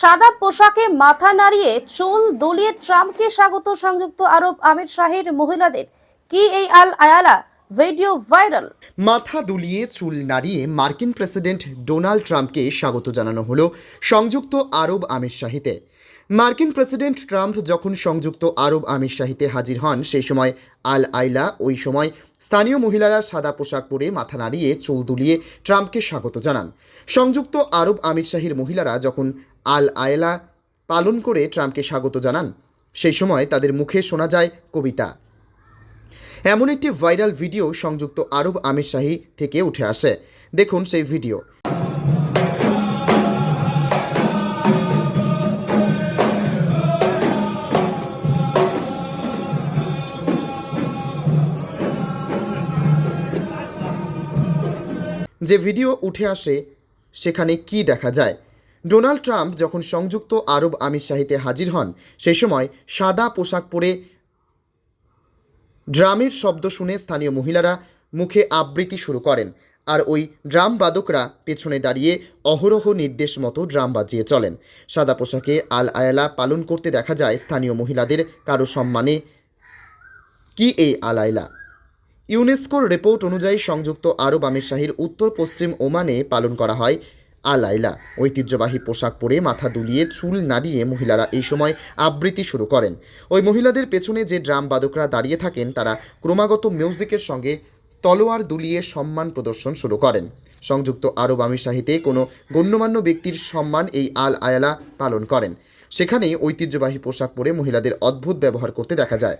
সাদা পোশাকে মাথা নাড়িয়ে চুল দলিয়ে ট্রাম্পকে স্বাগত সংযুক্ত আরব আমির শাহের মহিলাদের কি এই আল আয়ালা ভিডিও ভাইরাল? মাথা দুলিয়ে চুল নাড়িয়ে মার্কিন প্রেসিডেন্ট ডোনাল্ড ট্রাম্পকে স্বাগত জানানো হলো সংযুক্ত আরব আমিরশাহিতে মার্কিন প্রেসিডেন্ট ট্রাম্প যখন সংযুক্ত আরব আমিরশাহিতে হাজির হন, সেই সময় আল আইলা, ওই সময় স্থানীয় মহিলারা সাদা পোশাক পরে মাথা নাড়িয়ে চুল দুলিয়ে ট্রাম্পকে স্বাগত জানান। সংযুক্ত আরব আমিরশাহীর মহিলারা যখন আল আয়লা পালন করে ট্রাম্পকে স্বাগত জানান। সেই সময় তাদের মুখে শোনা যায় কবিতা। এমন একটি ভাইরাল ভিডিও সংযুক্ত আরব আমিরশাহী থেকে উঠে আসে। দেখুন সেই ভিডিও। যে ভিডিও উঠে আসে, সেখানে কি দেখা যায়? ডোনাল্ড ট্রাম্প যখন সংযুক্ত আরব আমিরশাহীতে হাজির হন, সেই সময় সাদা পোশাক পরে ড্রামের শব্দ শুনে স্থানীয় মহিলারা মুখে আবৃত্তি শুরু করেন আর ওই ড্রাম বাদকরা পেছনে দাঁড়িয়ে অহরহ নির্দেশ মতো ড্রাম বাজিয়ে চলেন। সাদা পোশাকে আল আয়ালা পালন করতে দেখা যায় স্থানীয় মহিলাদের কারও সম্মানে। কি এই আল আয়লা? ইউনেস্কোর রিপোর্ট অনুযায়ী সংযুক্ত আরব আমিরশাহীর উত্তর পশ্চিম ওমানে পালন করা হয়। আলাইলা ঐতিহ্যবাহী পোশাক পরে মাথা দুলিয়ে চুল নাড়িয়ে মহিলারা এই সময় আবৃত্তি শুরু করেন। ওই মহিলাদের পেছনে যে ড্রাম বাদকরা দাঁড়িয়ে থাকেন, তারা ক্রমাগত মিউজিকের সঙ্গে তলোয়ার দুলিয়ে সম্মান প্রদর্শন শুরু করেন। সংযুক্ত আরব আমিরশাহীতে কোনো গণ্যমান্য ব্যক্তির সম্মান এই আল আয়ালা পালন করেন। সেখানেই ঐতিহ্যবাহী পোশাক পরে মহিলাদের অদ্ভুত ব্যবহার করতে দেখা যায়।